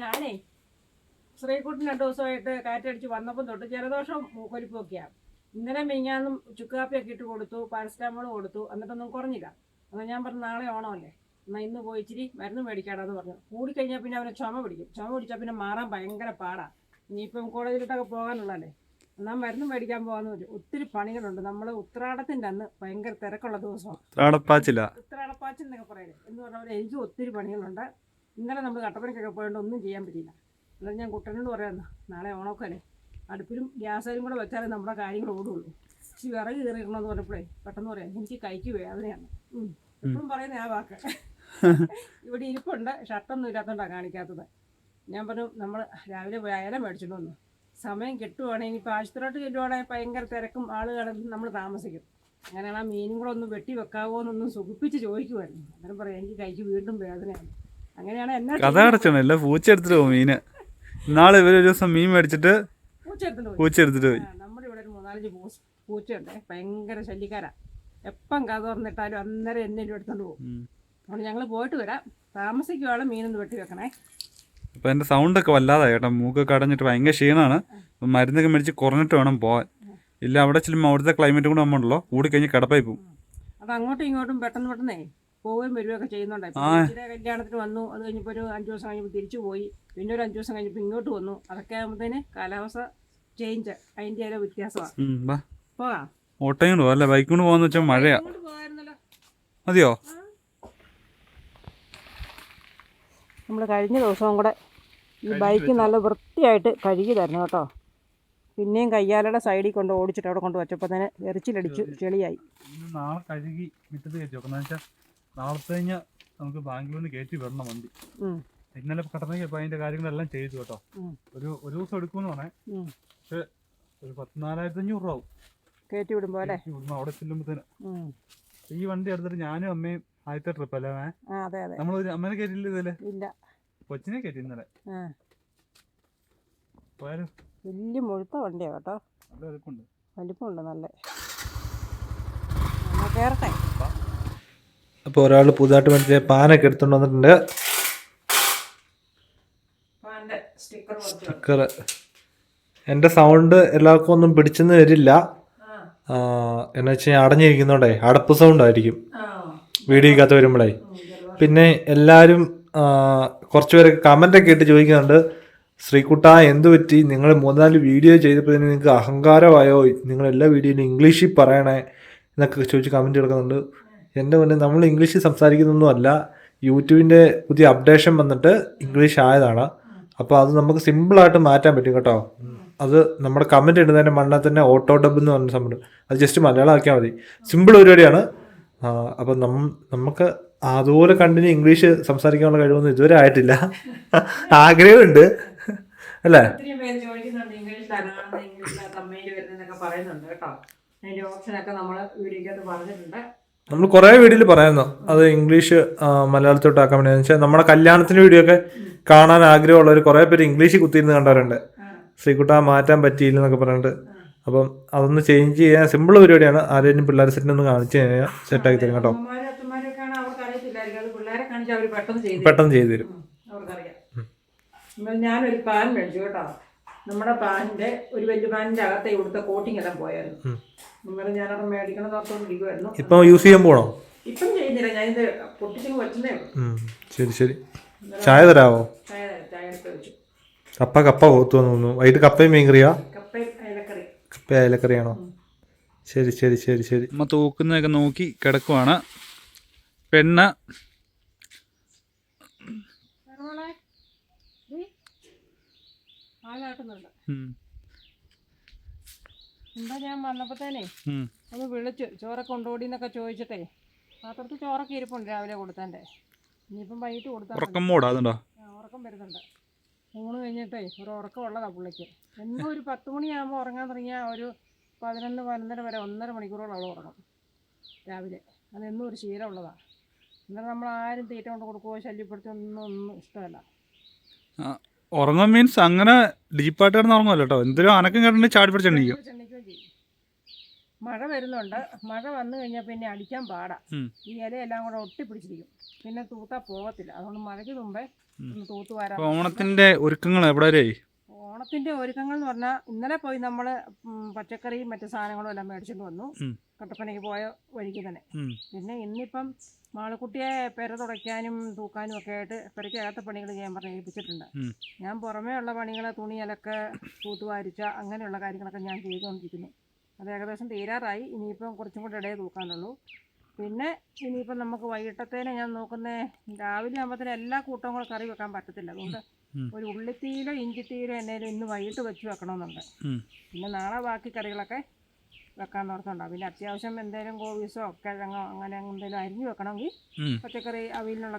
ഞാനേ ശ്രീകുട്ടൻ രണ്ടു ദിവസമായിട്ട് കാറ്റടിച്ച് വന്നപ്പം തൊട്ട് ജലദോഷം മൂക്കൊലിപ്പൊക്കെയാണ് ഇന്നലെ മെയ്യാന്നും ചുക്കാപ്പിയൊക്കെ ഇട്ട് കൊടുത്തു പാരസ്റ്റാമോൾ കൊടുത്തു എന്നിട്ടൊന്നും കുറഞ്ഞില്ല. എന്നാൽ ഞാൻ പറഞ്ഞു നാളെ ഓണമല്ലേ എന്നാൽ ഇന്ന് പോയി ഇച്ചിരി മരുന്ന് മേടിക്കാടാന്ന് പറഞ്ഞു. കൂടിക്കഴിഞ്ഞാൽ പിന്നെ അവനെ ചുമ പിടിക്കും. ചുമ പിടിച്ചാൽ പിന്നെ മാറാൻ ഭയങ്കര പാടാ. ഇനിയിപ്പം കോളേജിലോട്ടൊക്കെ പോകാനുള്ളതല്ലേ. എന്നാൽ മരുന്ന് മേടിക്കാൻ പോകാന്ന് പറഞ്ഞു ഒത്തിരി പണികളുണ്ട്. നമ്മൾ ഉത്രാടത്തിന്റെ അന്ന് ഭയങ്കര തിരക്കുള്ള ദിവസമാണ്. ത്രാടപ്പാച്ചില്ല ഉത്രാടപ്പാച്ചൻ എന്നൊക്കെ എന്ന് പറഞ്ഞാൽ എനിക്ക് ഒത്തിരി പണികളുണ്ട്. ഇന്നലെ നമ്മൾ കട്ടപ്പനയ്ക്കൊക്കെ പോയതുകൊണ്ട് ഒന്നും ചെയ്യാൻ പറ്റിയില്ല. എന്നാൽ ഞാൻ കുട്ടനോട് പറയാമെന്ന് നാളെ ഓണമൊക്കെ അടുപ്പിലും ഗ്യാസിലും കൂടെ വെച്ചാലേ നമ്മുടെ കാര്യങ്ങൾ ഓടുള്ളൂ. ഇച്ചിരി വിറക് കയറിയിടണമെന്ന് പറഞ്ഞപ്പോഴേ പെട്ടെന്ന് പറയാം എനിക്ക് കൈക്ക് വേദനയാണ്. എപ്പോഴും പറയുന്ന ആ വാക്ക്. ഇവിടെ ഇരിപ്പുണ്ട് ഷർട്ടൊന്നും ഇല്ലാത്തതുകൊണ്ടാണ് കാണിക്കാത്തത്. ഞാൻ പറഞ്ഞു നമ്മൾ രാവിലെ പോയി അയല മേടിച്ചിട്ട് വന്നു. സമയം കിട്ടുവാണെങ്കിൽ ഇപ്പോൾ ആശുപത്രിയിലോട്ട് ചെല്ലുവാണെങ്കിൽ ഭയങ്കര തിരക്കും ആളുകളും നമ്മൾ താമസിക്കും. അങ്ങനെയാണ് ആ മീനും കൂടെ ഒന്ന് വെട്ടി വെക്കാവോ എന്നൊന്നും സുഖിപ്പിച്ച് ചോദിക്കുമായിരുന്നു അന്നേരം പറയാം എനിക്ക് കൈക്ക് വീണ്ടും വേദനയാണ്. അങ്ങനെയാണ് എന്നെ കഥ അടച്ചാണ് പൂച്ച എടുത്തിട്ട് പോകും മീന്. നാളെ ഇവർ ഒരു ദിവസം മീൻ മേടിച്ചിട്ട് പൂച്ച എടുത്തിട്ട് പോയി. പൂച്ച എടുത്തിട്ട് പോയി. ആ, നമ്മുടെ ഇവിടെ ഒരു മൂന്നാലഞ്ച് പൂച്ച പൂച്ചയുണ്ട്. ഭയങ്കര ശല്യക്കാരാ. എപ്പം കഥ തുറന്നിട്ടാലും അന്നേരം എന്നെ എടുത്തോണ്ട് പോകും. ഉം. അതുകൊണ്ട് ഞങ്ങൾ പോയിട്ട് വരാം. താമസിക്കുവാണ് മീനൊന്ന് വെട്ടി വെക്കണേ. അപ്പൊ എന്റെ സൗണ്ട് ഒക്കെ വല്ലാതായി കേട്ടോ. മൂക്കൊക്കെ അടഞ്ഞിട്ട് ഭയങ്കര ക്ഷീണമാണ് അപ്പൊ മരുന്നൊക്കെ മേടിച്ച് കുറഞ്ഞിട്ട് വേണം പോവാൻ. ഇല്ല അവിടെ ചെല്ലുമ്പോൾ അവിടുത്തെ ക്ലൈമറ്റ് കൂടെ നമ്മളുണ്ടല്ലോ. കൂടി കഴിഞ്ഞ് കിടപ്പായി പോകും അത് അങ്ങോട്ടും ഇങ്ങോട്ടും പെട്ടെന്ന് പെട്ടെന്നേ പോവുകയും വരികയൊക്കെ ചെയ്യുന്നുണ്ട്. ഇപ്പൊ ആ. കല്യാണത്തിന് വന്നു. അത് കഴിഞ്ഞപ്പോൾ ഒരു അഞ്ചു ദിവസം കഴിഞ്ഞപ്പോൾ തിരിച്ചു പോയി. പിന്നെ ഒരു അഞ്ചു ദിവസം കഴിഞ്ഞപ്പോൾ ഇങ്ങോട്ട് വന്നു. അതൊക്കെ ആകുമ്പോഴത്തേന് കാലാവസ്ഥ ചേഞ്ച് അതിന്റെ ഒരു വ്യത്യാസമാണ് പോകാം ഓട്ടയും കൊണ്ട് പോകാം അല്ല? ബൈക്ക് കൊണ്ട് പോകാന്ന് വെച്ചാൽ മഴയാ മതിയോ? നമ്മൾ കഴിഞ്ഞ ദിവസവും കൂടെ ഈ ബൈക്ക് നല്ല വൃത്തിയായിട്ട് കഴുകി തരണം കേട്ടോ. പിന്നെയും കയ്യാലയുടെ സൈഡിൽ കൊണ്ട് ഓടിച്ചിട്ട് അവിടെ കൊണ്ട് വച്ചപ്പോൾ തന്നെ എറിച്ചിലടിച്ചു ചെളിയായി. നാളെ കഴുകി മുറ്റത്ത് കയറ്റി വെക്കണം. വെച്ചാൽ നാളത്തെ നമുക്ക് ബാംഗ്ലൂരിൽ നിന്ന് കയറ്റി വിടണം വണ്ടി. ഇന്നലെ കട്ടപ്പനയ്ക്ക് ഇപ്പൊ അതിന്റെ കാര്യങ്ങളെല്ലാം ചെയ്തു കേട്ടോ. ഒരു ഒരു ദിവസം എടുക്കുമെന്ന് പറഞ്ഞേ. പക്ഷെ ഒരു പത്തിനാലായിരത്തി അഞ്ഞൂറ് രൂപ ആവും. കയറ്റി വിടുമ്പോ അല്ലേ? അവിടെ ചെല്ലുമ്പോ. ഈ വണ്ടി എടുത്തിട്ട് ഞാനും അമ്മയും ആദ്യത്തെ ട്രിപ്പ് അല്ലേ നമ്മളൊരു അമ്മനെ കയറ്റില്ല ഇല്ല. കൊച്ചിനെ കയറ്റി ഇന്നലെ. വലിയ മുഴുത്ത വണ്ടിയാ കേട്ടോ. നല്ല എളുപ്പമുണ്ട് വലിപ്പമുണ്ട് നല്ല. കയറട്ടെ അപ്പോൾ ഒരാൾ പുതുതായിട്ട് മേടിച്ച പാനൊക്കെ എടുത്തുകൊണ്ട് വന്നിട്ടുണ്ട്. സ്റ്റിക്കർ എന്റെ സൗണ്ട് എല്ലാവർക്കും ഒന്നും പിടിച്ചെന്ന് വരില്ല. എന്ന് വെച്ച് കഴിഞ്ഞാൽ അടഞ്ഞിരിക്കുന്നോണ്ടേ അടപ്പ് സൗണ്ട് ആയിരിക്കും. വീഡിയോ വീഡിയോക്കകത്ത് വരുമ്പോഴേ പിന്നെ എല്ലാവരും കുറച്ച് പേരൊക്കെ കമന്റൊക്കെ ഇട്ട് ചോദിക്കുന്നുണ്ട്. ശ്രീകുട്ട എന്ത് പറ്റി? നിങ്ങൾ മൂന്നാൽ വീഡിയോ ചെയ്തപ്പോൾ നിങ്ങൾക്ക് അഹങ്കാരമായോ? നിങ്ങൾ എല്ലാ വീഡിയോയിലും ഇംഗ്ലീഷിൽ പറയണേ എന്നൊക്കെ ചോദിച്ച് കമന്റ് എടുക്കുന്നുണ്ട് എന്റെ മുന്നേ നമ്മൾ ഇംഗ്ലീഷിൽ സംസാരിക്കുന്നൊന്നും അല്ല യൂട്യൂബിന്റെ പുതിയ അപ്ഡേഷൻ വന്നിട്ട് ഇംഗ്ലീഷ് ആയതാണ്. അപ്പോൾ അത് നമുക്ക് സിമ്പിളായിട്ട് മാറ്റാൻ പറ്റും കേട്ടോ. അത് നമ്മുടെ കമന്റ് ഇടുന്നതിന്റെ മണ്ണ തന്നെ ഓട്ടോ ഡബ് എന്ന് പറഞ്ഞ സംഭവം. അത് ജസ്റ്റ് മലയാളം ആക്കിയാൽ മതി. സിമ്പിൾ പരിപാടിയാണ്. അപ്പം നം നമുക്ക് അതുപോലെ കണ്ടിന്യൂ ഇംഗ്ലീഷ് സംസാരിക്കാനുള്ള കഴിവൊന്നും ഇതുവരെ ആയിട്ടില്ല. ആഗ്രഹമുണ്ട്. അല്ലേ? ഇംഗ്ലീഷിലാണ് പറയുന്നുണ്ട് കേട്ടോ. ഓപ്ഷനൊക്കെ നമ്മൾ വീഡിയോക്കകത്ത് പറഞ്ഞിട്ടുണ്ട്. നമ്മൾ കുറേ വീഡിയോയിൽ പറയുന്നു. അത് ഇംഗ്ലീഷ് മലയാളത്തോട്ടാക്കാൻ വേണ്ടി. വെച്ചാൽ നമ്മുടെ കല്യാണത്തിന്റെ വീഡിയോ ഒക്കെ കാണാൻ ആഗ്രഹമുള്ളവർ കുറേ പേര് ഇംഗ്ലീഷിൽ കുത്തിയിരുന്ന് കണ്ടവരുണ്ട് ശ്രീകുട്ട മാറ്റാൻ പറ്റിയില്ല എന്നൊക്കെ പറഞ്ഞിട്ട്. അപ്പം അതൊന്ന് ചേഞ്ച് ചെയ്യാൻ സിമ്പിൾ പരിപാടിയാണ്. ആരെയും പിള്ളേർ സെറ്റിനൊന്ന് കാണിച്ചു കഴിഞ്ഞാൽ സെറ്റാക്കി തരും കേട്ടോ. പെട്ടെന്ന് ചെയ്തു തരും. ഞാനൊരു പാൻ മേടിച്ചു കേട്ടോ. നമ്മുടെ പാനിന്റെ ഒരു വലിയ പാനിന്റെ അകത്തെ ഇവിടുത്തെ കോട്ടിംഗ് എല്ലാം പോയായിരുന്നു. അന്നേരം ഞാനവിടെ മേടിക്കണം ഓർത്തോണ്ട് ഇപ്പൊ ഇപ്പം യൂസ് ചെയ്യാൻ പോണോ? ഇപ്പം ചെയ്യുന്നില്ല. ഞാനിത് പൊട്ടിച്ചു വെച്ചതേ ഉള്ളൂ. ശരി ശരി. ചായ തരാമോ ചായ തരാം, ചായ എടുത്ത് വെച്ചു. കപ്പ കപ്പ പോത്തു തോന്നുന്നു. വൈകിട്ട് കപ്പയും മീൻ കറിയാ കപ്പയും അയലക്കറി. കപ്പ അയലക്കറിയാണോ? ശരി ശരി ശരി ശരി. അമ്മ തൂക്കുന്നതൊക്കെ നോക്കി കിടക്കുവാണ്. പെണ്ണ് ആളാട്ടുന്നുണ്ട് എന്താ ഞാൻ വന്നപ്പോഴത്തേനേ. ഒന്ന് വിളിച്ചു ചോറൊക്കെ കൊണ്ടുപോടി എന്നൊക്കെ ചോദിച്ചിട്ടേ. പാത്രത്തിൽ ചോറൊക്കെ ഇരിപ്പുണ്ട് രാവിലെ കൊടുത്തതിന്റെ ഇനിയിപ്പം വൈകിട്ട് കൊടുത്താൽ. ഉറക്കം ഉറക്കം വരുന്നുണ്ട്. ഊണ് കഴിഞ്ഞിട്ടേ ഒരു ഉറക്കം ഉള്ളതാ പുള്ളിക്ക്. എന്നും ഒരു പത്ത് മണിയാകുമ്പോൾ ഉറങ്ങാൻ തുടങ്ങിയാൽ ഒരു പതിനൊന്ന് പതിനൊന്നര വരെ ഒന്നര മണിക്കൂറോളം അവൾ ഉറങ്ങും രാവിലെ. അതെന്നും ഒരു ശീലമുള്ളതാണ് എന്നാൽ നമ്മൾ ആരും തീറ്റ കൊണ്ട് കൊടുക്കുകയോ ശല്യപ്പെടുത്തി ഒന്നും ഒന്നും ഇഷ്ടമല്ല ഉറങ്ങും മീൻസ് അങ്ങനെ ഡീപ്പായിട്ട് കിടന്ന് ഉറങ്ങുമല്ലോ കേട്ടോ എന്തൊരു അനക്കം കേട്ടിട്ട് ചാടി പിടിച്ചെണ്ണീക്കും മഴ വരുന്നുണ്ട്. മഴ വന്നു കഴിഞ്ഞാൽ പിന്നെ അടിക്കാൻ പാടാ. ഈ ഇലയെല്ലാം കൂടെ ഒട്ടിപ്പിടിച്ചിരിക്കും. പിന്നെ തൂത്താ പോകത്തില്ല. അതുകൊണ്ട് മഴയ്ക്ക് മുമ്പേ തൂത്തുവാരാ ഓണത്തിന്റെ ഒരുക്കങ്ങൾ എവിടെ വരെയായി ഓണത്തിന്റെ ഒരുക്കങ്ങൾ എന്ന് പറഞ്ഞാൽ ഇന്നലെ പോയി നമ്മൾ പച്ചക്കറിയും മറ്റു സാധനങ്ങളും എല്ലാം മേടിച്ചിട്ട് വന്നു. കട്ടപ്പനയ്ക്ക് പോയ വഴിക്ക് തന്നെ. പിന്നെ ഇന്നിപ്പം മാളക്കുട്ടിയെ പെര തുടയ്ക്കാനും തൂക്കാനും ഒക്കെ ആയിട്ട് പെരയ്ക്കകത്ത പണികൾ ചെയ്യാൻ പറഞ്ഞ് ഏൽപ്പിച്ചിട്ടുണ്ട്. ഞാൻ പുറമേ ഉള്ള പണികൾ തുണി അലക്ക് തൂത്തുവാരിച്ച അങ്ങനെയുള്ള കാര്യങ്ങളൊക്കെ ഞാൻ ചെയ്തുകൊണ്ടിരിക്കുന്നു. അത് ഏകദേശം തീരാറായി. ഇനിയിപ്പം കുറച്ചും കൂടെ ഇടയിൽ തൂക്കാനുള്ളൂ. പിന്നെ ഇനിയിപ്പം നമുക്ക് വൈകിട്ടത്തേനെ ഞാൻ നോക്കുന്നേ രാവിലെ ആകുമ്പോഴത്തേനും എല്ലാ കൂട്ടവും കൂടെ കറി വെക്കാൻ പറ്റത്തില്ല. അതുകൊണ്ട്. ഒരു ഉള്ളിത്തീയിലോ ഇഞ്ചിത്തീയിലോ എന്നേലും ഇന്ന് വൈകിട്ട് വെച്ച് വെക്കണമെന്നുണ്ട്. പിന്നെ നാളെ ബാക്കി കറികളൊക്കെ വെക്കാൻ ഓർത്തുണ്ടാവും. പിന്നെ അത്യാവശ്യം എന്തെങ്കിലും കോവീസോ കിഴങ്ങോ അങ്ങനെ എന്തെങ്കിലും അരിഞ്ഞു വെക്കണമെങ്കിൽ. പച്ചക്കറി അവിയലിനുള്ള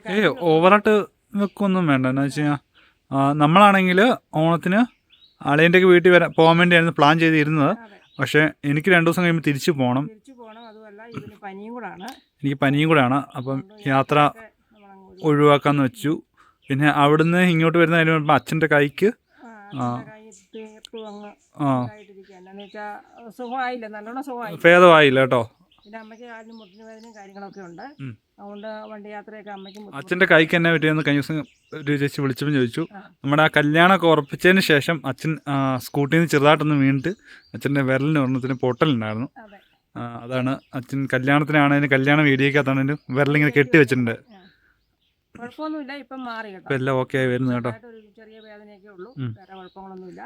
ഓവറായിട്ട് വെക്കൊന്നും വേണ്ട. എന്ന് വെച്ച് കഴിഞ്ഞാൽ നമ്മളാണെങ്കിൽ ഓണത്തിന് അളിയന്റെ വീട്ടിൽ വരാൻ പോകാൻ വേണ്ടിയായിരുന്നു പ്ലാൻ ചെയ്തിരുന്നത്. പക്ഷേ എനിക്ക് രണ്ടു ദിവസം കഴിയുമ്പോൾ തിരിച്ചു പോകണം. പനിയും കൂടാണ്. എനിക്ക് പനിയും കൂടെയാണ് അപ്പം യാത്ര ഒഴിവാക്കാമെന്ന് വെച്ചു. പിന്നെ അവിടുന്ന് ഇങ്ങോട്ട് വരുന്ന കാര്യം പറയുമ്പോൾ അച്ഛന്റെ കൈക്ക്? സുഖമായില്ല നല്ലോണം സുഖമായി ഭേദമായില്ല കേട്ടോ. പിന്നെ അമ്മയ്ക്ക് കാലിന് മുട്ടിന് വേദനയും കാര്യങ്ങളൊക്കെ ഉണ്ട്. അതുകൊണ്ട് വണ്ടി യാത്രയൊക്കെ അമ്മയ്ക്ക്. അച്ഛന്റെ കൈക്ക് എന്നെ പറ്റിയെന്ന് കഴിഞ്ഞ ദിവസം ഒരു ചേച്ചി വിളിച്ചപ്പോൾ ചോദിച്ചു നമ്മുടെ ആ കല്യാണമൊക്കെ ഉറപ്പിച്ചതിന് ശേഷം അച്ഛൻ സ്കൂട്ടിയിൽ നിന്ന് ചെറുതായിട്ടൊന്ന് വീണിട്ട് അച്ഛന്റെ വിരലിന് ഒരെണ്ണത്തിന് പൊട്ടലുണ്ടായിരുന്നു. അതെ. അതാണ് അച്ഛൻ കല്യാണത്തിനാണെങ്കിലും കല്യാണ വീഡിയോക്കകത്താണെങ്കിലും വിരലിങ്ങനെ കെട്ടി വെച്ചിട്ടുണ്ട്. കുഴപ്പമൊന്നുമില്ല. ഇപ്പം മാറി കേട്ടോ. ഇപ്പം എല്ലാം ഓക്കെ ആയി വരുന്നു കേട്ടോ. ചെറുതായിട്ടൊരു ചെറിയ വേദനയൊക്കെ ഉള്ളൂ. വേറെ കുഴപ്പങ്ങളൊന്നുമില്ല.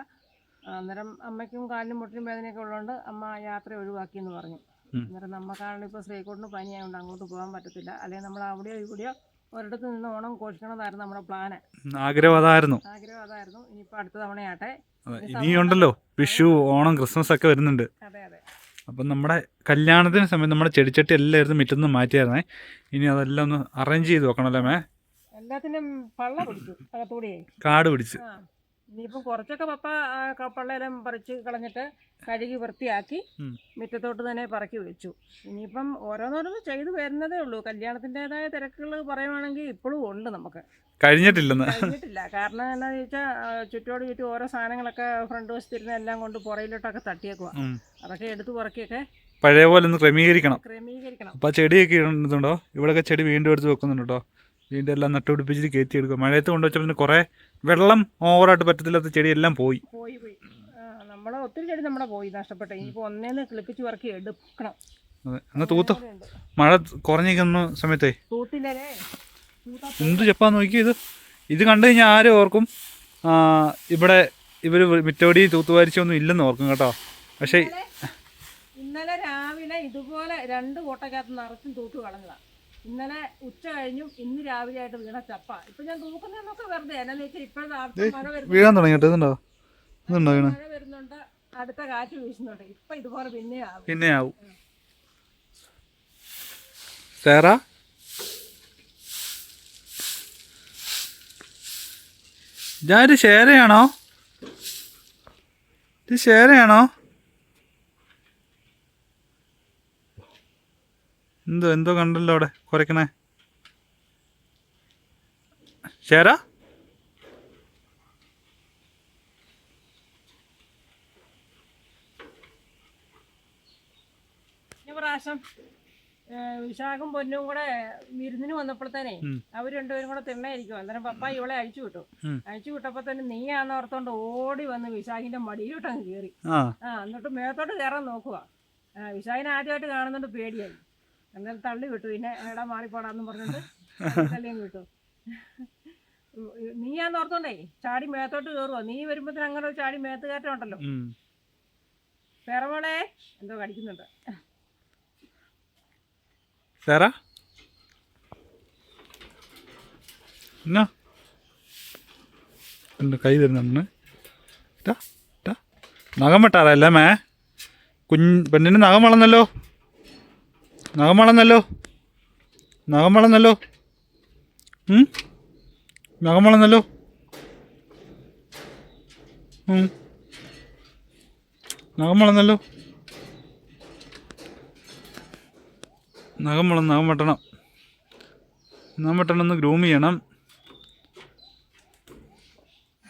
അന്നേരം അമ്മയ്ക്കും കാലിനും മുട്ടിനും വേദനയൊക്കെ ഉള്ളതുകൊണ്ട് അമ്മ യാത്ര ഒഴിവാക്കി എന്ന് പറഞ്ഞു. അന്നേരം നമുക്കാണെങ്കിൽ ഇപ്പോൾ ശ്രീകോട്ടിന് പനിയായതുകൊണ്ട് അങ്ങോട്ട് പോകാൻ പറ്റത്തില്ല. അല്ലെങ്കിൽ നമ്മൾ അവിടെയോ ഇവിടെയോ ഒരിടത്ത് നിന്ന് ഓണം ഘോഷിക്കണമെന്നായിരുന്നു നമ്മുടെ പ്ലാന് ആഗ്രഹം അതായിരുന്നു. ആഗ്രഹം അതായിരുന്നു. ഇനിയിപ്പോൾ അടുത്ത തവണയാട്ടെ. ഇനിയുണ്ടല്ലോ വിഷു ഓണം ക്രിസ്മസ് ഒക്കെ വരുന്നുണ്ട്. അതെ അതെ. അപ്പം നമ്മുടെ കല്യാണത്തിന് സമയത്ത് നമ്മുടെ ചെടിച്ചട്ടി എല്ലായിരുന്നു മിറ്റൊന്ന് മാറ്റിയായിരുന്നേ. ഇനി അതെല്ലാം ഒന്ന് അറേഞ്ച് ചെയ്ത് വെക്കണമല്ലോ മേ? എല്ലാത്തിനും പള്ള പിടിച്ചു അകത്തൂടെ കാട് പിടിച്ച്. ആ ഇനിയിപ്പം കുറച്ചൊക്കെ പപ്പ ആ ക- പള്ളയെല്ലാം പറിച്ച് കളഞ്ഞിട്ട് കഴുകി വൃത്തിയാക്കി ഉം. മുറ്റത്തോട്ട് തന്നെ പറക്കി വെച്ചു. ഇനിയിപ്പം ഓരോന്നോരോന്ന് ചെയ്തു വരുന്നതേ ഉള്ളൂ. കല്യാണത്തിന്റെതായ തിരക്കുകൾ പറയുവാണെങ്കിൽ ഇപ്പോഴും ഉണ്ട് നമുക്ക്. കഴിഞ്ഞിട്ടില്ലെന്ന്. കഴിഞ്ഞിട്ടില്ല. കാരണം എന്താണെന്ന് ചോദിച്ചാൽ ചുറ്റോട് ചുറ്റും ഓരോ സാധനങ്ങളൊക്കെ ഫ്രണ്ട് വശത്തിരുന്ന് എല്ലാം കൊണ്ട് പുറയിലോട്ടൊക്കെ തട്ടിയേക്കുക ഉം. അതൊക്കെ എടുത്ത് പുറക്കിയൊക്കെ പഴയ പോലെ ഒന്ന് ക്രമീകരിക്കണം. ക്രമീകരിക്കണം. അപ്പോൾ ചെടിയൊക്കെ ഇടുന്നുണ്ടോ? ഇവിടെയൊക്കെ ചെടി വീണ്ടും എടുത്ത് വെക്കുന്നുണ്ട്? കേട്ടോ വീണ്ടും എല്ലാം നട്ടുപിടിപ്പിച്ചിട്ട് കയറ്റി എടുക്കുക മഴയത്ത് കൊണ്ടുവച്ചപ്പോൾ പിന്നെ കുറേ വെള്ളം ഓവറായിട്ട് പറ്റത്തില്ലാത്ത ചെടിയെല്ലാം പോയി. പോയി പോയി. നമ്മൾ ഒത്തിരി ചെടി നമ്മുടെ പോയി നഷ്ടപ്പെട്ട. ഇനിയിപ്പോൾ ഒന്നേന്ന് കിളിപ്പിച്ച് പറക്കി എടുക്കണം. എന്നാൽ തൂത്തോ. മഴ കുറഞ്ഞിരിക്കുന്ന സമയത്തേ. എന്ത് ചെപ്പാന്ന് നോക്കി ഇത്. ഇത് കണ്ടു കഴിഞ്ഞാൽ ആരും ഓർക്കും? ഇവിടെ ഇവർ മിറ്റോടി തൂത്തുവാരിച്ചൊന്നും ഇല്ലെന്ന് ഓർക്കും കേട്ടോ. പക്ഷേ ഇന്നലെ രാവിലെ ഇതുപോലെ രണ്ട് കോട്ടക്കകത്ത് നിറച്ചും തൂത്ത് കളഞ്ഞതാണ് ഇന്നലെ ഉച്ച കഴിഞ്ഞും ഇന്ന് രാവിലെ ആയിട്ട് വീണ ചപ്പ. ഇപ്പൊ ഞാൻ നോക്കുന്നതൊക്കെ വെറുതെ എന്നാന്ന് വെച്ചാൽ ഇപ്പോഴത്തെ മഴ വീഴാൻ തുടങ്ങിയിട്ട് ഇതുണ്ടോ? ഇതുണ്ടോ വീണ? മഴ വരുന്നുണ്ട് അടുത്ത കാറ്റ് വീശുന്നുണ്ട്. ഇപ്പൊ ഇതുപോലെ പിന്നെ ആവും. പിന്നെ ആവും ഇത് ഇതാര് ഷേരയാണോ ഇത് ഷേരയാണോ എന്തോ എന്തോ കണ്ടല്ലോ അവിടെ. കുറയ്ക്കണേ. ശരാ? പ്രാവശ്യം വിശാഖും പൊന്നും കൂടെ വിരുന്നിന് വന്നപ്പോഴത്തേനെ. അവർ രണ്ടുപേരും കൂടെ തിണ്ണായിരിക്കും അന്നേരം പപ്പ ഇവളെ അഴിച്ചു വിട്ടു. അഴിച്ചു വിട്ടപ്പോ തന്നെ നീയാന്ന് ഓർത്തോണ്ട് ഓടി വന്ന് വിശാഖിന്റെ മടിയിലോട്ട് അങ്ങ് കയറി ആ. ആ എന്നിട്ട് മേത്തോട്ട് കയറാൻ നോക്കുക വിശാഖിനെ ആദ്യമായിട്ട് കാണുന്നുണ്ട് പേടിയായി. എന്നാലും തള്ളി വിട്ടു. പിന്നെ എടാ മാറിപ്പോടാന്ന് പറഞ്ഞിട്ട് തള്ളിയും വിട്ടു. നീയാന്ന് ഓർത്തോണ്ടേ ചാടി മേത്തോട്ട് കേറുവോ നീ വരുമ്പോഴത്തേന് അങ്ങനെ ചാടി മേത്ത് കയറ്റം ഉണ്ടല്ലോ. ഉം. എന്തോ കടിക്കുന്നുണ്ട്. സേറ? എന്നാ എന്റെ കൈ ഇട്ടാ നഖം വെട്ടാറല്ലേ മേ? കുഞ്ഞ് പെണ്ണിന് നഖം വളർന്നല്ലോ. നഖം വളർന്നല്ലോ നഖം വളർന്നല്ലോ? നഖം വളർന്നല്ലോ. നഖം വളർന്നല്ലോ നഖം വളർന്ന് നഖം വെട്ടണം. നഖം വെട്ടണം ഒന്ന് ഗ്രൂം ചെയ്യണം.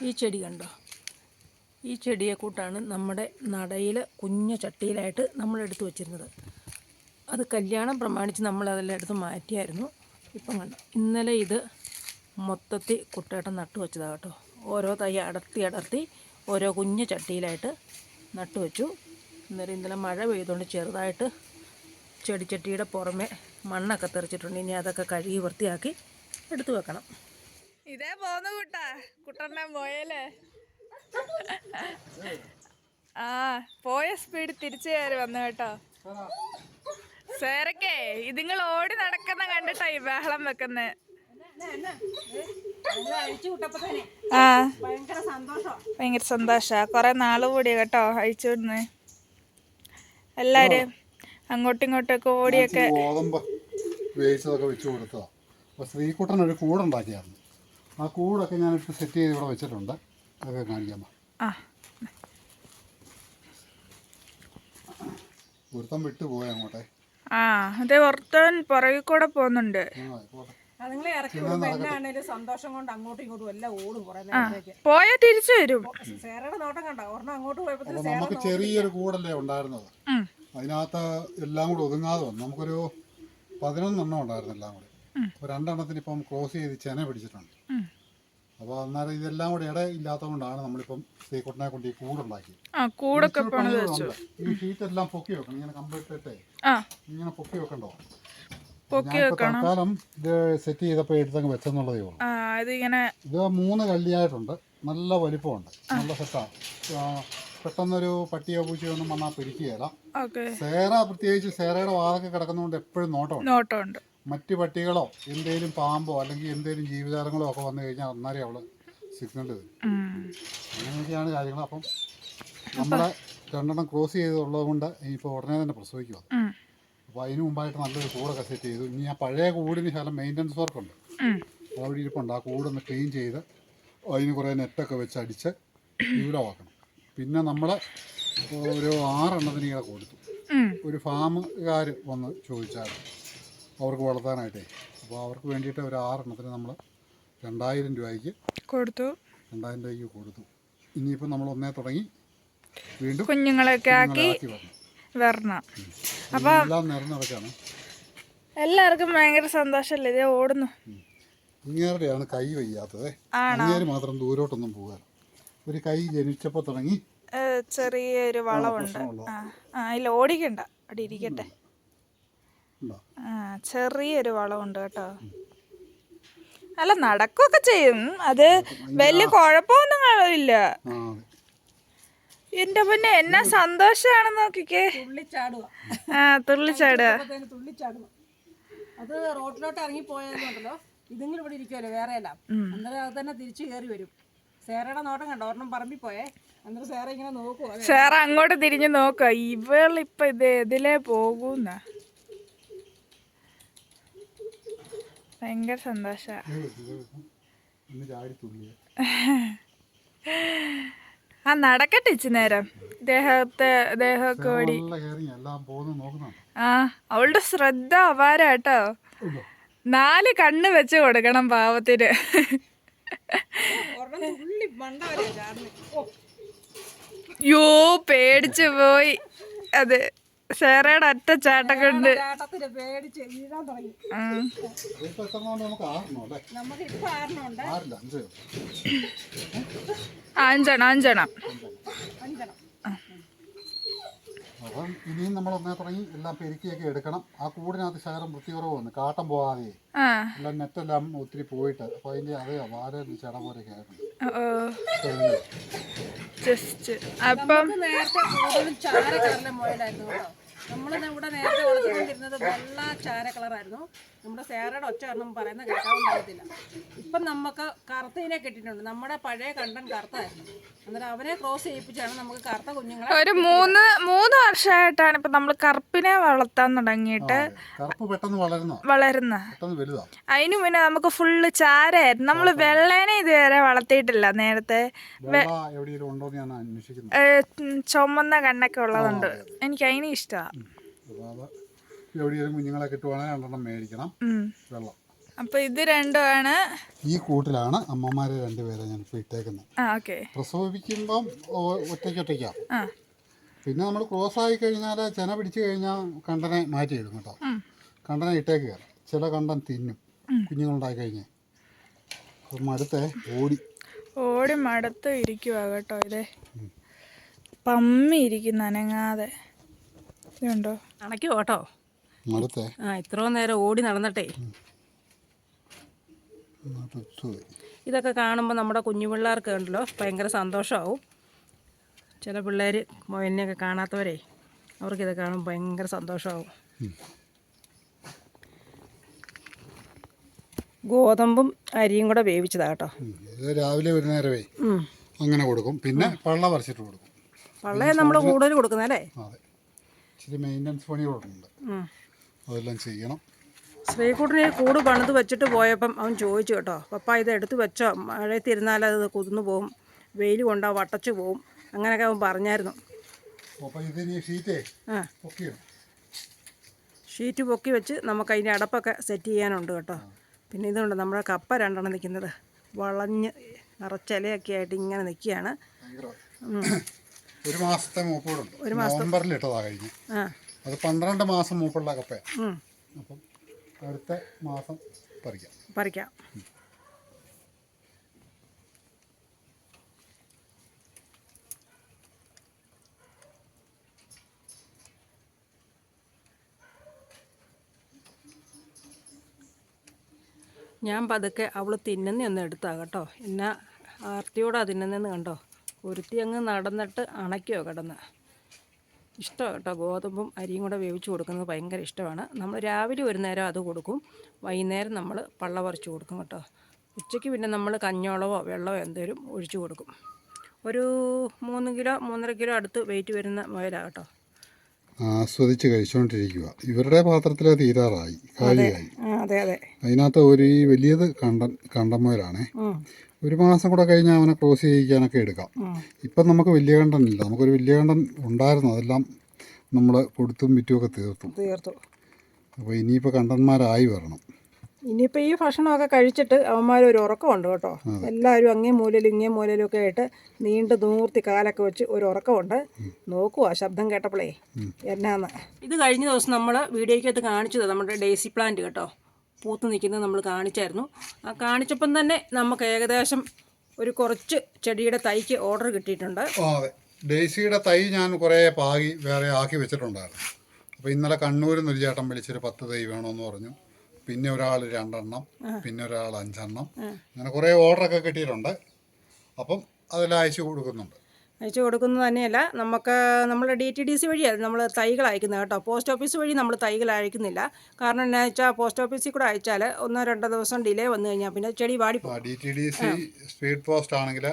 ഈ ചെടി കണ്ടോ? ഈ ചെടിയെ കൂട്ടാണ് നമ്മുടെ നടയിൽ കുഞ്ഞ ചട്ടിയിലായിട്ട് നമ്മൾ എടുത്തു വച്ചിരുന്നത്. അത് കല്യാണം പ്രമാണിച്ച് നമ്മൾ അതെല്ലാം എടുത്ത് മാറ്റിയായിരുന്നു. ഇപ്പം കണ്ടു ഇന്നലെ ഇത് മൊത്തത്തിൽ കുട്ടേട്ടം നട്ടു വെച്ചതാണ് കേട്ടോ. ഓരോ തൈ അടർത്തി അടർത്തി ഓരോ കുഞ്ഞു ചട്ടിയിലായിട്ട് നട്ടു വെച്ചു. ഇന്നലെ ഇന്നലെ മഴ പെയ്തുകൊണ്ട് ചെറുതായിട്ട് ചെടിച്ചട്ടിയുടെ പുറമെ മണ്ണൊക്കെ തെറിച്ചിട്ടുണ്ട്. ഇനി അതൊക്കെ കഴുകി വൃത്തിയാക്കി എടുത്തു വെക്കണം. ഇതേ പോന്നു കുട്ടാ. കുട്ടണ്ണൻ പോയല്ലേ? ആ പോയ സ്പീഡ് തിരിച്ചു കയറി വന്നു കേട്ടോ. സേരക്കേ ഇതിങ്ങൾ ഓടി നടക്കുന്ന കണ്ടിട്ടാ ഈ ബഹളം വെക്കുന്നേ. ആ ഭയങ്കര സന്തോഷ. കൊറേ നാൾ കൂടി കേട്ടോ അഴിച്ചു വിടുന്നേ. എല്ലാരും അങ്ങോട്ടും ഇങ്ങോട്ടൊക്കെ ഓടിയൊക്കെ വേവിച്ചതൊക്കെ വെച്ച് കൊടുത്തതാ. അപ്പോൾ ശ്രീകുട്ടൻ ഒരു കൂടുണ്ടാക്കിയായിരുന്നു. ആ കൂടൊക്കെ ഞാനിപ്പോൾ സെറ്റ് ചെയ്ത് ഇവിടെ വെച്ചിട്ടുണ്ട്. അതൊക്കെ കാണിക്കാം ഒരുത്തം വിട്ടു പോയി അങ്ങോട്ടെ. ആ അതെ ഒരുത്തൻ പുറകിൽ കൂടെ പോകുന്നുണ്ട്. അതുങ്ങളെ ഇറക്കി വിടുമ്പോ എന്നാണേലും സന്തോഷം കൊണ്ട് അങ്ങോട്ടും ഇങ്ങോട്ടും എല്ലാം ഓടും കുറെ നേരത്തേക്ക്. പോയാ തിരിച്ചു വരും. സേറയുടെ നോട്ടം കണ്ടോ? ഒരെണ്ണം അങ്ങോട്ട് പോയപ്പോ നമുക്ക് ചെറിയൊരു കൂടല്ലേ ഉണ്ടായിരുന്നത്. അതിനകത്ത് എല്ലാം കൂടെ ഒതുങ്ങാതെ വന്നു. നമുക്കൊരു പതിനൊന്നെണ്ണം ഉണ്ടായിരുന്നു എല്ലാം കൂടി. അപ്പോൾ രണ്ടെണ്ണത്തിന് ഇപ്പം ക്ലോസ് ചെയ്ത് ചെന പിടിച്ചിട്ടുണ്ട്. അപ്പോൾ അന്നേരം ഇതെല്ലാം കൂടെ ഇട ഇല്ലാത്തതുകൊണ്ടാണ് നമ്മളിപ്പം ശ്രീകുട്ടനെ കൊണ്ട് ഈ കൂടുണ്ടാക്കി ആ കൂടൊക്കെ പണിത്. വെച്ചു? ഈ ഷീറ്റ് എല്ലാം പൊക്കി വെക്കണം. ഇങ്ങനെ കമ്പ്ലീറ്റ് ഇട്ടേ ആ. ഇങ്ങനെ പൊക്കി വെക്കണ്ടോ? പൊക്കി വെക്കണം. തൽക്കാലം ഇത് സെറ്റ് ചെയ്തപ്പോൾ എടുത്തങ്ങ് വെച്ചെന്നുള്ളതേ ഉള്ളൂ. ആ ഇതിങ്ങനെ ഇത് മൂന്ന് കള്ളിയായിട്ടുണ്ട് നല്ല വലിപ്പമുണ്ട്. നല്ല സെറ്റാണ് പെട്ടെന്നൊരു പട്ടിയോ പൂച്ചയോ ഒന്നും വന്നാൽ പിരിക്കുകയല്ല സേറ പ്രത്യേകിച്ച് സേറയുടെ വാതൊക്കെ കിടക്കുന്നതുകൊണ്ട് എപ്പോഴും നോട്ടമുണ്ട്. നോട്ടമുണ്ട്. മറ്റ് പട്ടികളോ എന്തേലും പാമ്പോ അല്ലെങ്കിൽ എന്തേലും ജീവിതാരങ്ങളോ ഒക്കെ വന്നു കഴിഞ്ഞാൽ അന്നേരം അവൾ സിഗ്നൽ തരും. അങ്ങനെയൊക്കെയാണ് കാര്യങ്ങൾ. അപ്പം നമ്മളെ രണ്ടെണ്ണം ക്രോസ് ചെയ്തുള്ളത് കൊണ്ട് ഇനിയിപ്പോൾ ഉടനെ തന്നെ പ്രസവിക്കുക. അപ്പോൾ അതിന് മുമ്പായിട്ട് നല്ലൊരു കൂടൊക്കെ സെറ്റ് ചെയ്തു. ഇനി ആ പഴയ കൂടിന് ശകലം മെയിന്റനൻസ് വർക്കുണ്ട്. അവിടെ ഇരിപ്പുണ്ട്. ആ കൂടൊന്ന് ക്ലീൻ ചെയ്ത് അതിന് കുറേ നെറ്റൊക്കെ വെച്ച് അടിച്ച് ദൂരമാക്കണം പിന്നെ നമ്മൾ ഒരു ആറെണ്ണത്തിന് ഇങ്ങനെ കൊടുത്തു. ഒരു ഫാമുകാർ വന്ന് ചോദിച്ചാൽ അവർക്ക് വളർത്താനായിട്ടേ. അപ്പോൾ അവർക്ക് വേണ്ടിയിട്ട് ഒരു ആറെണ്ണത്തിന് നമ്മൾ രണ്ടായിരം രൂപയ്ക്ക് കൊടുത്തു. രണ്ടായിരം രൂപയ്ക്ക് കൊടുത്തു. ഇനിയിപ്പോൾ നമ്മൾ ഒന്നേ തുടങ്ങി. വീണ്ടും കുഞ്ഞുങ്ങളൊക്കെ ആക്കി വരണം. അപ്പം അപ്പൊ എല്ലാം നിറഞ്ഞടക്കാണ്. എല്ലാവർക്കും ഭയങ്കര സന്തോഷമല്ലേ? ഇതേ ഓടുന്നു. ഇങ്ങേരുടെയാണ് കൈ വയ്യാത്തത്? അങ്ങേര് മാത്രം ദൂരോട്ടൊന്നും പോകാൻ ഒരു കൈ ജനിച്ചപ്പോൾ തുടങ്ങി. ചെറിയൊരു വളമുണ്ട് ആ ഇല്ല ഓടിക്കണ്ട. അവിടെ ഇരിക്കട്ടെ. ചെറിയൊരു വളമുണ്ട് കേട്ടോ. അല്ല നടക്കുകയൊക്കെ ചെയ്യും. അത് വലിയ കുഴപ്പമൊന്നും ഇല്ല എന്റെ പിന്നെ എന്നാ സന്തോഷാണെന്ന് നോക്കിക്കേ. ആ തുള്ളിച്ചാടുക. അത് റോട്ടിലോട്ട് ഇറങ്ങി പോയതുണ്ടല്ലോ ഇതുങ്ങൾ ഇവിടെ ഇരിക്കുമല്ലോ വേറെ എല്ലാം. അന്നേരം അത് തന്നെ തിരിച്ചു കയറി വരും. സേറയുടെ നോട്ടം കണ്ടോ? ഒരെണ്ണം പറമ്പിൽ പോയേ. അന്നേരം സേറ ഇങ്ങനെ നോക്കുവാ? സേറ അങ്ങോട്ട് തിരിഞ്ഞു നോക്കുക ഇവളിപ്പൊ ഇത് എതിലേ പോകൂന്ന. ഭയങ്കര സന്തോഷ. ആ നടക്കട്ടെ ഇച്ചു നേരം. ദേഹത്തെ ദേഹമൊക്കെ ഓടി. ആ അവളുടെ ശ്രദ്ധ അപാര കേട്ടോ നാല് കണ്ണ് വെച്ച് കൊടുക്കണം പാവത്തിന്. യോ പേടിച്ചു പോയി. അതെ. സേറയുടെ ഒറ്റ ചാട്ടക്കുണ്ട് ഉണ്ട്. അഞ്ചെണ്ണം അഞ്ചെണ്ണം അപ്പം ഇനിയും നമ്മൾ ഒന്നേ തുടങ്ങി. എല്ലാം പെരുക്കിയൊക്കെ എടുക്കണം ആ. കൂടിനകത്ത് ശകലം വൃത്തിയുറവ് വന്നു കാട്ടം പോകാതെ എല്ലാം നെറ്റെല്ലാം ഒത്തിരി പോയിട്ട് അപ്പോൾ അതിന്റെ അതേ വാര ചട പോലെ. ജസ്റ്റ് അപ്പം നേരത്തെ ഇവിടെ നേരത്തെ വളർത്തിക്കൊണ്ടിരുന്നത് വെള്ള ചാര കളറായിരുന്നു. നമ്മുടെ സേറയുടെ ഒച്ച ഒന്നും പറയുന്ന കേൾക്കാൻ പറ്റത്തില്ല ഇപ്പം നമുക്ക് കറുത്തതിനെ കിട്ടിയിട്ടുണ്ട്. നമ്മുടെ പഴയ കണ്ടൻ കറുത്തായിരുന്നു. അന്നേരം അവനെ ക്രോസ് ചെയ്യിപ്പിച്ചാണ് നമുക്ക് കറുത്ത കുഞ്ഞുങ്ങളെ ഒരു മൂന്ന് മൂന്ന് വർഷമായിട്ടാണ് ഇപ്പൊ നമ്മൾ കറുപ്പിനെ വളർത്താൻ തുടങ്ങിയിട്ട് കറുപ്പ് പെട്ടെന്ന് വളരുന്ന? വളരുന്ന. പെട്ടെന്ന് വലുതാ? അതിനു മുന്നേ നമുക്ക് ഫുള്ള് ചാരായിരുന്നു. നമ്മൾ വെള്ളേനെ ഇതുവരെ വളർത്തിയിട്ടില്ല. നേരത്തെ ചുമന്ന കണ്ണൊക്കെ ഉള്ളതുണ്ട്. എനിക്ക് അതിന് ഇഷ്ടമാണ്. എവിടെയെങ്കിലും കുഞ്ഞുങ്ങളെ കിട്ടുവാണെങ്കിൽ രണ്ടെണ്ണം മേടിക്കണം. വെള്ളം. അപ്പൊ ഇത് രണ്ടുമാണ്. ഈ കൂട്ടിലാണ് അമ്മമാരെ രണ്ടുപേരെ ഞാൻ ഇപ്പൊ ഇട്ടേക്കുന്നത്. പ്രസവിക്കുമ്പം ഓക്കെ. പ്രസവിപ്പിക്കുമ്പം ഒ- ആ. പിന്നെ നമ്മൾ ക്രോസ് ആയി കഴിഞ്ഞാൽ ചെന പിടിച്ചു കഴിഞ്ഞാൽ കണ്ടനെ മാറ്റിയിടും കേട്ടോ. കണ്ടനെ ഇട്ടേക്കുക ചില കണ്ടൻ തിന്നും കുഞ്ഞുങ്ങളുണ്ടായി കഴിഞ്ഞ്. അപ്പം മടുത്തേ ഓടി. ഓടി മടുത്ത് ഇരിക്കുക കേട്ടോ ഇതേ. പമ്മി ഇരിക്കുന്നു അനങ്ങാതെ. ഇതുണ്ടോ? അണയ്ക്കോ കേട്ടോ? മടുത്തേ ആ ഇത്രയും നേരം ഓടി നടന്നിട്ടേ. ഇതൊക്കെ കാണുമ്പോൾ നമ്മുടെ കുഞ്ഞു പിള്ളേർക്ക് ഉണ്ടല്ലോ ഭയങ്കര സന്തോഷമാവും ചില പിള്ളേർ മൊയനെയൊക്കെ കാണാത്തവരെ അവർക്കിത് കാണുമ്പോൾ ഭയങ്കര സന്തോഷമാവും ഗോതമ്പും അരിയും കൂടെ വേവിച്ചതാ കേട്ടോ. രാവിലെ ഒരു നേരമേ. അങ്ങനെ കൊടുക്കും. പിന്നെ പള്ള പറിച്ചിട്ട് കൊടുക്കും. പള്ളയെ നമ്മൾ കൂടുതൽ കൊടുക്കുന്നല്ലേ ഇച്ചിരി മെയിന്റനൻസ് പണി ഉം. അതെല്ലാം ചെയ്യണം. ശ്രീകുട്ടനെ കൂട് പണിത് വെച്ചിട്ട് പോയപ്പം അവൻ ചോദിച്ചു കേട്ടോ പപ്പ ഇത് എടുത്ത് വെച്ചോ. മഴയത്തിരുന്നാൽ അത് കുതിർന്നു പോകും വെയിൽ കൊണ്ടാ വട്ടച്ചു പോകും അങ്ങനെയൊക്കെ അവൻ പറഞ്ഞായിരുന്നു. ഷീറ്റേ? പൊക്കി വെച്ച് നമുക്ക് അതിന്റെ അടപ്പൊക്കെ സെറ്റ് ചെയ്യാനുണ്ട് കേട്ടോ. പിന്നെ ഇതുണ്ട് നമ്മുടെ കപ്പ രണ്ടെണ്ണം നിൽക്കുന്നത് വളഞ്ഞ് നിറച്ചിലയൊക്കെ ആയിട്ട് ഇങ്ങനെ നിൽക്കുകയാണ്. ഒരു മാസത്തെ മൂപ്പൂടുണ്ട്. നവംബറിൽ ഇട്ടതാ കഴിഞ്ഞ്. ആ. അത് പന്ത്രണ്ട് മാസം മൂപ്പുള്ള കപ്പയാണ്. അപ്പം അടുത്ത മാസം പറിക്കാം. പറിക്കാം. ഞാൻ പതുക്കെ അവൾ തിന്നുന്ന ഒന്ന് എടുത്താ കേട്ടോ. എന്നാ ആർത്തിയോടാ തിന്നുന്നതെന്ന് കണ്ടോ? ഒരുത്തി അങ്ങ് നടന്നിട്ട് അണയ്ക്കോ കിടന്ന്. ഇഷ്ടമാണ് കേട്ടോ ഗോതമ്പും അരിയും കൂടെ വേവിച്ച് കൊടുക്കുന്നത് ഭയങ്കര ഇഷ്ടമാണ്. നമ്മൾ രാവിലെ ഒരു നേരം അത് കൊടുക്കും. വൈകുന്നേരം നമ്മൾ പള്ള പറിച്ച് കൊടുക്കും കേട്ടോ. ഉച്ചയ്ക്ക് പിന്നെ നമ്മൾ കഞ്ഞോളവോ വെള്ളമോ എന്തേലും ഒഴിച്ചു കൊടുക്കും. ഒരു മൂന്ന് കിലോ മൂന്നര കിലോ അടുത്ത് വെയിറ്റ് വരുന്ന മുയലാണ് കേട്ടോ. ആസ്വദിച്ച് കഴിച്ചുകൊണ്ടിരിക്കുക ഇവരുടെ പാത്രത്തിൽ തീരാറായി കാലിയായി. അതെ അതെ. അതിനകത്ത് ഒരു വലിയത് കണ്ടൻ കണ്ടന്മാരാണേ ഒരു മാസം കൂടെ കഴിഞ്ഞാൽ അവനെ ക്രോസ് ചെയ്യിക്കാനൊക്കെ എടുക്കാം. ഇപ്പം നമുക്ക് വലിയ കണ്ടനില്ല. നമുക്കൊരു വലിയ കണ്ടൻ ഉണ്ടായിരുന്നു. അതെല്ലാം നമ്മൾ കൊടുത്തും വിറ്റുമൊക്കെ തീർത്തു. തീർത്തു. അപ്പോൾ ഇനിയിപ്പോൾ കണ്ടന്മാരായി വരണം. ഇനിയിപ്പോൾ ഈ ഭക്ഷണമൊക്കെ കഴിച്ചിട്ട് അവന്മാർ ഒരു ഉറക്കമുണ്ട് കേട്ടോ. എല്ലാവരും അങ്ങേ മൂലയിലും ഇങ്ങേ മൂലയിലും ഒക്കെ ആയിട്ട് നീണ്ട് നൂർത്തി കാലൊക്കെ വെച്ച് ഒരു ഉറക്കമുണ്ട്. നോക്കുക ശബ്ദം കേട്ടപ്പോഴേ എന്നാന്ന്. ഇത് കഴിഞ്ഞ ദിവസം നമ്മൾ വീഡിയോയ്ക്കകത്ത് കാണിച്ചത് നമ്മുടെ ഡേസി പ്ലാന്റ് കേട്ടോ. പൂത്ത് നിൽക്കുന്നത് നമ്മൾ കാണിച്ചായിരുന്നു. ആ കാണിച്ചപ്പം തന്നെ നമുക്ക് ഏകദേശം ഒരു കുറച്ച് ചെടിയുടെ തൈക്ക് ഓർഡർ കിട്ടിയിട്ടുണ്ട്. ഡേസിയുടെ തൈ ഞാൻ കുറേ പാകി വേറെ ആക്കി വെച്ചിട്ടുണ്ടായിരുന്നു. അപ്പോൾ ഇന്നലെ കണ്ണൂരിൽ നിന്ന് ഒരു ചേട്ടൻ വിളിച്ചൊരു പത്ത് തൈ വേണമെന്ന് പറഞ്ഞു. പിന്നെ ഒരാൾ രണ്ടെണ്ണം പിന്നെ ഒരാൾ അഞ്ചെണ്ണം. അങ്ങനെ കുറേ ഓർഡറൊക്കെ കിട്ടിയിട്ടുണ്ട്. അപ്പം അതിൽ അയച്ചു കൊടുക്കുന്നുണ്ട്. അയച്ചു കൊടുക്കുന്നത് തന്നെയല്ല. നമുക്ക് നമ്മുടെ ഡി ടി ഡി സി വഴിയാണ് നമ്മൾ തൈകൾ അയക്കുന്നത് കേട്ടോ. പോസ്റ്റ് ഓഫീസ് വഴി നമ്മൾ തൈകൾ അയക്കുന്നില്ല. കാരണം എന്നാ വെച്ചാൽ പോസ്റ്റ് ഓഫീസിൽ കൂടെ അയച്ചാൽ ഒന്നോ രണ്ടോ ദിവസം ഡിലേ വന്നു കഴിഞ്ഞാൽ പിന്നെ ചെടി വാടി D T D C speed post ആണെങ്കിൽ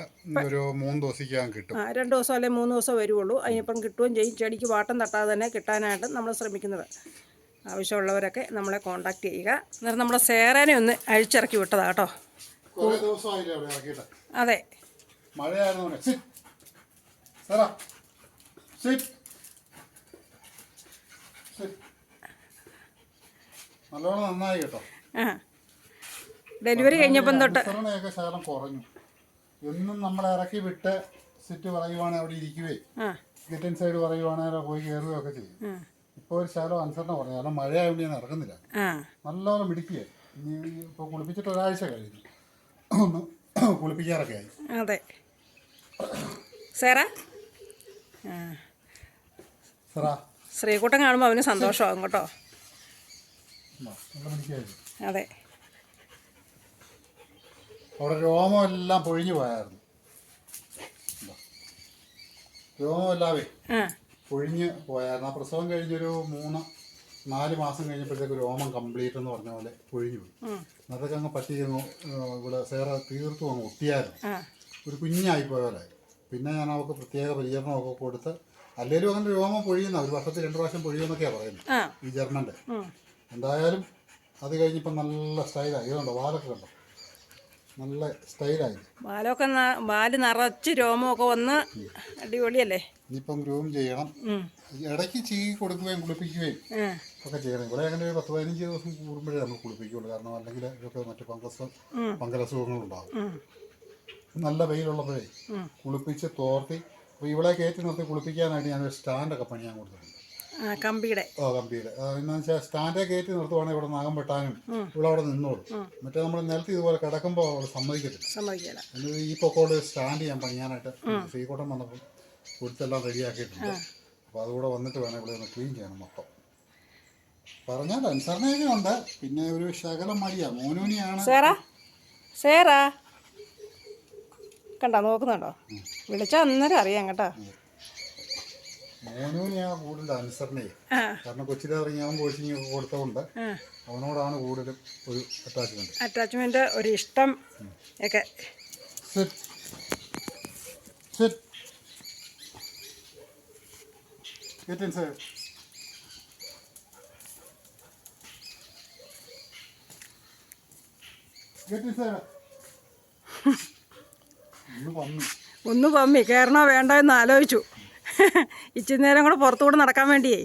ഒരു മൂന്ന് ദിവസം കിട്ടും. ആ രണ്ട് ദിവസം അല്ലെങ്കിൽ മൂന്ന് ദിവസം വരുവുള്ളൂ. അതിനിപ്പം കിട്ടുകയും ചെയ്യും. ചെടിക്ക് വാട്ടം തട്ടാതെ തന്നെ കിട്ടാനായിട്ട് നമ്മൾ ശ്രമിക്കുന്നത്. ആവശ്യമുള്ളവരൊക്കെ നമ്മളെ കോൺടാക്ട് ചെയ്യുക. എന്നിട്ട് നമ്മളെ സേറേനെ ഒന്ന് അഴിച്ചിറക്കി വിട്ടതാ കേട്ടോ. അതെ. മഴയായിരുന്നു സാറാ സിറ്റ് സിറ്റ് നല്ലോണം നന്നായി കേട്ടോ. ഡെലിവറി കഴിഞ്ഞപ്പം തൊട്ട് അനുസരണയൊക്കെ ശകലം കുറഞ്ഞു. എന്നും നമ്മൾ ഇറക്കി വിട്ട് സിറ്റ് പറയുവാണെങ്കിൽ അവിടെ ഇരിക്കുകയും ആ. കിറ്റൻ സൈഡ് പറയുവാണെങ്കിൽ പോയി കയറുകയും ഒക്കെ ചെയ്യും. ഇപ്പോൾ ഒരു ശകലം അനുസരണ കുറഞ്ഞു. കാരണം മഴയായതുകൊണ്ട് ഞാൻ ഇറങ്ങുന്നില്ല. നല്ലോണം മിടിക്കുക ഇനി ഇപ്പോൾ കുളിപ്പിച്ചിട്ട് ഒരാഴ്ച കഴിഞ്ഞു. ഒന്ന് കുളിപ്പിക്കാറൊക്കെ ആയി. അതെ. സാറാ ശ്രീകുട്ടൻ കാണുമ്പോൾ അവന് സന്തോഷമാകും കേട്ടോ. അതെ. അവിടെ രോമമെല്ലാം പൊഴിഞ്ഞു പോയായിരുന്നു. രോമമല്ലാവേ പൊഴിഞ്ഞ് പോയായിരുന്നു. ആ പ്രസവം കഴിഞ്ഞൊരു മൂന്ന് നാല് മാസം കഴിഞ്ഞപ്പോഴത്തേക്ക് രോമം കംപ്ലീറ്റ് എന്ന് പറഞ്ഞ പോലെ പൊഴിഞ്ഞു പോയി. അതൊക്കെ അങ്ങ് പറ്റി അങ്ങ് ഏഹ് ഇവിടെ സേറ തീർത്തും അങ്ങ് ഒട്ടിയായിരുന്നു. ഒരു കുഞ്ഞായി പോലെ പിന്നെ ഞാൻ അവൾക്ക് പ്രത്യേക പരിചരണമൊക്കെ കൊടുത്ത് അല്ലെങ്കിലും അങ്ങനെ രോമം പൊഴിയുന്ന ഒരു വർഷത്തിൽ രണ്ട് പ്രാവശ്യം പൊഴിയുമെന്നൊക്കെയാണ് പറയുന്നത് ഈ ജർമ്മന്റെ. എന്തായാലും അത് കഴിഞ്ഞിപ്പം നല്ല സ്റ്റൈലായി. ഇതുണ്ടോ? വാലൊക്കെ കണ്ടോ? നല്ല സ്റ്റൈലായി. വാലൊക്കെ വാൽ നിറച്ച് രോമമൊക്കെ വന്ന് അടിപൊളിയല്ലേ? ഇനിയിപ്പം ഗ്രൂം ചെയ്യണം. ഇടയ്ക്ക് ചീകി കൊടുക്കുകയും കുളിപ്പിക്കുകയും ഒക്കെ ചെയ്യണം. ഇവിടെ അങ്ങനെ ഒരു പത്ത് പതിനഞ്ച് ദിവസം കൂടുമ്പോഴേ നമ്മൾ കുളിപ്പിക്കുള്ളൂ കാരണം അല്ലെങ്കിൽ ഇതൊക്കെ മറ്റു പങ്കസ് പങ്കലസുഖങ്ങളുണ്ടാകും ഉം. നല്ല വെയിലുള്ളപ്പോഴേ കുളിപ്പിച്ച് തോർത്തി. അപ്പോൾ ഇവിടെ കയറ്റി നിർത്തി കുളിപ്പിക്കാനായിട്ട് ഞാനൊരു സ്റ്റാൻഡൊക്കെ പണിയാൻ കൊടുത്തിട്ടുണ്ട്. കമ്പിയുടെ. ഓ കമ്പിയുടെ. എന്നാ വെച്ചാൽ സ്റ്റാൻഡെ കയറ്റി നിർത്തുവാണെങ്കിൽ ഇവിടെ നാഗം വെട്ടാനും ഇവിടെ അവിടെ നിന്നോളും. മറ്റേ നമ്മൾ നിലത്ത് ഇതുപോലെ കിടക്കുമ്പോൾ അവിടെ സമ്മതിക്കത്തില്ല. സമ്മതിക്കില്ല. എന്നിട്ട് ഈ പൊക്കോട് സ്റ്റാൻഡ് ഞാൻ പണിയാനായിട്ട് ശ്രീകോട്ടം വന്നപ്പോൾ കൊടുത്തെല്ലാം റെഡിയാക്കിയിട്ടുണ്ട്. അപ്പോൾ അതുകൂടെ വന്നിട്ട് വേണം ഇവിടെ ഒന്ന് ക്ലീൻ ചെയ്യണം മൊത്തം. പറഞ്ഞാൽ അനുസരണയൊക്കെ ഉണ്ട്. പിന്നെ ഒരു ശകലം മടിയാണ് മോനൂനിയാണ് സേറാ? സേറാ? കണ്ടോ നോക്കുന്നുണ്ടോ? വിളിച്ചാൽ അന്നേരം അറിയാം കേട്ടോ. കൂടുതൽ കാരണം അവൻ കോച്ചിങ് കൊടുത്തതുകൊണ്ട് അവനോടാണ് കൂടുതലും ഒരു അറ്റാച്ച്മെന്റ് ഒരു ഇഷ്ടം ഒക്കെ. Get inside. Get inside. ഒന്ന് വന്നു ഒന്ന് പമ്മി കയറണോ വേണ്ട എന്ന് ആലോചിച്ചു. ഇച്ചിരി നേരം കൂടെ പുറത്തുകൂടെ നടക്കാൻ വേണ്ടിയേ.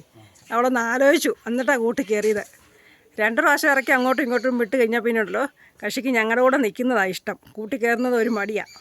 അവളൊന്ന് ആലോചിച്ചു. എന്നിട്ടാണ് കൂട്ടി കയറിയത് രണ്ട് പ്രാവശ്യം ഇറക്കി അങ്ങോട്ടും ഇങ്ങോട്ടും വിട്ട് കഴിഞ്ഞാൽ പിന്നെ ഉണ്ടല്ലോ. കക്ഷിക്ക് ഞങ്ങളുടെ കൂടെ നിൽക്കുന്നതാണ് ഇഷ്ടം. കൂട്ടി കയറുന്നത് ഒരു മടിയാണ്